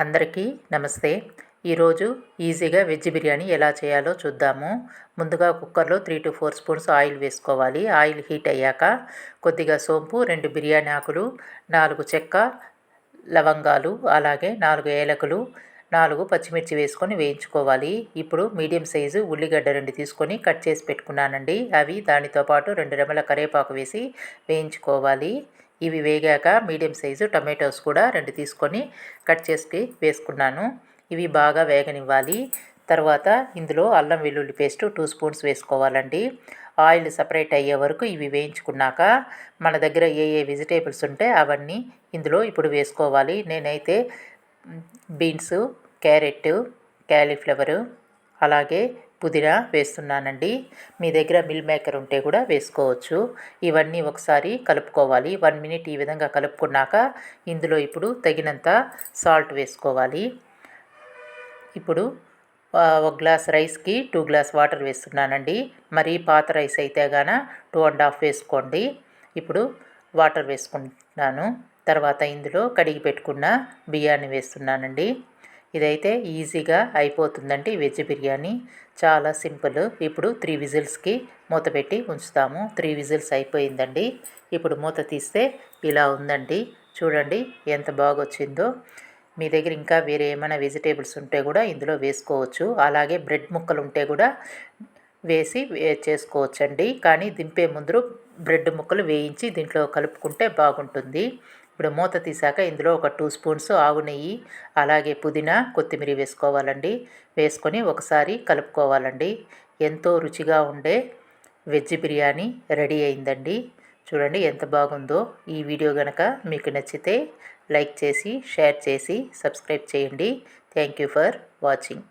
అందరికీ నమస్తే. ఈరోజు ఈజీగా వెజ్ బిర్యానీ ఎలా చేయాలో చూద్దాము. ముందుగా కుక్కర్లో three to four spoons oil వేసుకోవాలి. ఆయిల్ హీట్ అయ్యాక కొద్దిగా సోంపు రెండు బిర్యానీ ఆకులు నాలుగు చెక్క లవంగాలు అలాగే నాలుగు ఏలకులు నాలుగు పచ్చిమిర్చి వేసుకొని వేయించుకోవాలి. ఇప్పుడు మీడియం సైజు ఉల్లిగడ్డ రెండు తీసుకొని కట్ చేసి పెట్టుకున్నానండి. అవి దానితో పాటు రెండు రెమ్మల కరివేపాకు వేసి వేయించుకోవాలి. ఇవి వేగాక మీడియం సైజు టమాటోస్ కూడా రెండు తీసుకొని కట్ చేసి వేసుకున్నాను. ఇవి బాగా వేగనివ్వాలి. తర్వాత ఇందులో అల్లం వెల్లుల్లి పేస్ట్ టూ స్పూన్స్ వేసుకోవాలండి. ఆయిల్ సపరేట్ అయ్యే వరకు ఇవి వేయించుకున్నాక మన దగ్గర ఏ ఏ వెజిటేబుల్స్ ఉంటే అవన్నీ ఇందులో ఇప్పుడు వేసుకోవాలి. నేనైతే బీన్స్ క్యారెట్ క్యాలీఫ్లవరు అలాగే పుదీనా వేస్తున్నానండి. మీ దగ్గర మిల్ మేకర్ ఉంటే కూడా వేసుకోవచ్చు. ఇవన్నీ ఒకసారి కలుపుకోవాలి. వన్ మినిట్ ఈ విధంగా కలుపుకున్నాక ఇందులో ఇప్పుడు తగినంత సాల్ట్ వేసుకోవాలి. ఇప్పుడు ఒక గ్లాస్ రైస్కి టూ గ్లాస్ వాటర్ వేస్తున్నానండి. మరి పాత రైస్ అయితే గాన టూ అండ్ హాఫ్ వేసుకోండి. ఇప్పుడు వాటర్ వేసుకుంటున్నాను. తర్వాత ఇందులో కడిగి పెట్టుకున్న బియ్యాన్ని వేస్తున్నానండి. ఇదైతే ఈజీగా అయిపోతుందండి వెజ్ బిర్యానీ. చాలా సింపుల్. ఇప్పుడు త్రీ విజిల్స్కి మూత పెట్టి ఉంచుతాము. త్రీ విజిల్స్ అయిపోయిందండి. ఇప్పుడు మూత తీస్తే ఇలా ఉందండి. చూడండి ఎంత బాగా వచ్చిందో మీ దగ్గర ఇంకా వేరే ఏమైనా వెజిటేబుల్స్ ఉంటే కూడా ఇందులో వేసుకోవచ్చు. అలాగే బ్రెడ్ ముక్కలు ఉంటే కూడా వేసి చేసుకోవచ్చండి. కానీ దింపే ముందు బ్రెడ్ ముక్కలు వేయించి దీంట్లో కలుపుకుంటే బాగుంటుంది. ఇప్పుడు మూత తీసాక ఇందులో ఒక టూ స్పూన్స్ ఆవు నెయ్యి అలాగే పుదీనా కొత్తిమీర వేసుకోవాలండి. వేసుకొని ఒకసారి కలుపుకోవాలండి. ఎంతో రుచిగా ఉండే వెజ్ బిర్యానీ రెడీ అయిందండి. చూడండి ఎంత బాగుందో. ఈ వీడియో కనుక మీకు నచ్చితే లైక్ చేసి షేర్ చేసి సబ్స్క్రైబ్ చేయండి. Thank you for watching.